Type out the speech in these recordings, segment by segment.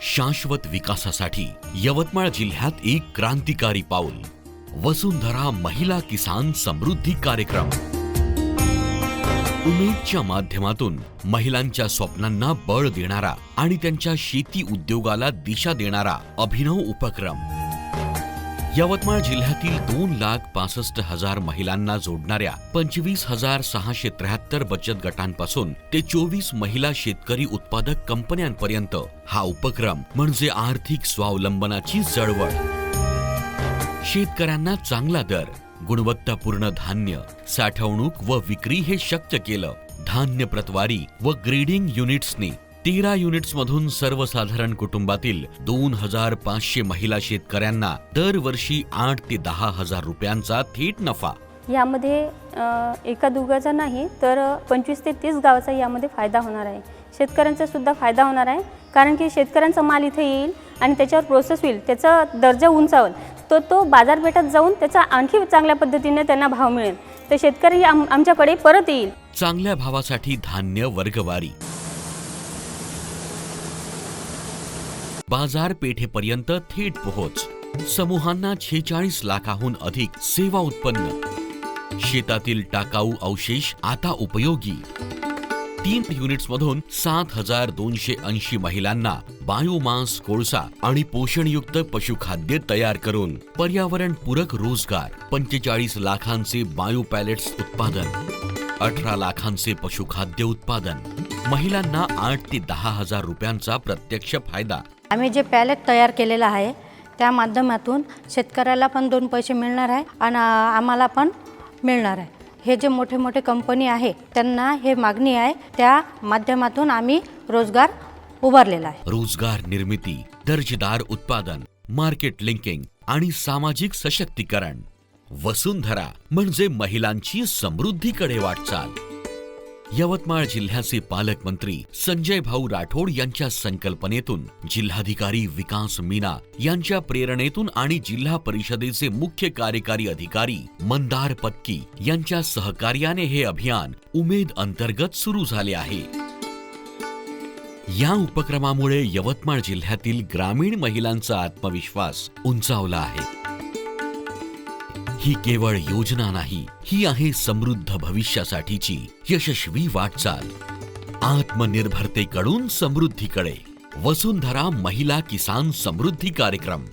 शाश्वत विकासासाठी यवतमाळ जिल्ह्यात एक क्रांतिकारी पाऊल वसुंधरा महिला किसान समृद्धी कार्यक्रम. उमेदच्या माध्यमातून महिलांच्या स्वप्नांना बळ देणारा आणि त्यांच्या शेती उद्योगाला दिशा देणारा अभिनव उपक्रम. यवतमाळ जिल्ह्यातील दोन लाख पासष्ट हजार महिलांना जोडणाऱ्या पंचवीस हजार सहाशे त्र्याहत्तर बचत गटांपासून ते चोवीस महिला शेतकरी उत्पादक कंपन्यांपर्यंत हा उपक्रम म्हणजे आर्थिक स्वावलंबनाची चळवळ. शेतकऱ्यांना चांगला दर गुणवत्तापूर्ण धान्य साठवणूक व विक्री हे शक्य केलं. धान्य प्रतवारी व ग्रेडिंग युनिट्सनी तेरा युनिट्स मधून सर्वसाधारण कुटुंबातील दोन हजार पाचशे महिला शेतकऱ्यांना दरवर्षी आठ ते दहा हजार रुपयांचा थेट नफा. यामध्ये एका दुगाचा नाही तर पंचवीस ते तीस गावाचा यामध्ये फायदा होणार आहे. शेतकऱ्यांचा सुद्धा फायदा होणार आहे कारण की शेतकऱ्यांचा माल इथे येईल आणि त्याच्यावर प्रोसेस होईल त्याचा दर्जा उंचावल तो तो बाजारपेठात जाऊन त्याचा आणखी चांगल्या पद्धतीने त्यांना भाव मिळेल. तर शेतकरी आम आमच्याकडे परत येईल. चांगल्या भावासाठी धान्य वर्गवारी. बाजारपेठेपर्यंत थेट पोहोच. समूहांना छेचाळीस लाखाहून अधिक सेवा उत्पन्न. शेतातील टाकाऊ अवशेष आता उपयोगी. तीन युनिट्स मधून सात हजार दोनशे ऐंशी महिलांना बायोमास कोळसा आणि पोषणयुक्त पशुखाद्य तयार करून पर्यावरण पूरक रोजगार पंचेचाळीस लाखांचे बायो पॅलेट्स उत्पादन अठरा लाखांचे पशुखाद्य उत्पादन. महिलांना आठ ते दहा हजार रुपयांचा प्रत्यक्ष फायदा आम्ही जे पॅलेट तयार केलेलं आहे त्या माध्यमातून शेतकऱ्याला पण दोन पैसे मिळणार आहे आणि आम्हाला पण मिळणार आहे. हे जे मोठे मोठे कंपनी आहे त्यांना हे मागणी आहे त्या माध्यमातून आम्ही रोजगार उभारलेला आहे. रोजगार निर्मिती दर्जेदार उत्पादन मार्केट लिंकिंग आणि सामाजिक सशक्तीकरण. वसुंधरा म्हणजे महिलांची समृद्धीकडे वाटचाल. यवतमाळ जिल्ह्याचे पालकमंत्री संजय भाऊ राठोड यांच्या संकल्पनेतून जिल्हाधिकारी विकास मीना यांच्या प्रेरणेतून आणि जिल्हा परिषदेचे मुख्य कार्यकारी अधिकारी मंदार पत्की यांच्या सहकार्याने हे अभियान उमेद अंतर्गत सुरू झाले आहे. या उपक्रमामुळे यवतमाळ जिल्ह्यातील ग्रामीण महिलांचा आत्मविश्वास उंचावला आहे. ही केवळ योजना नाही ही आहे समृद्ध भविष्यासाठीची यशस्वी वाटचाल. आत्मनिर्भरतेकडून समृद्धीकडे. वसुंधरा महिला किसान समृद्धी कार्यक्रम.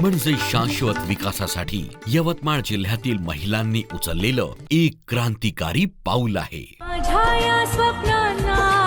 म्हणजे शाश्वत विकासासाठी यवतमाळ जिल्ह्यातील महिलांनी उचललेलं एक क्रांतिकारी पाऊल आहे. माझ्या या स्वप्नांना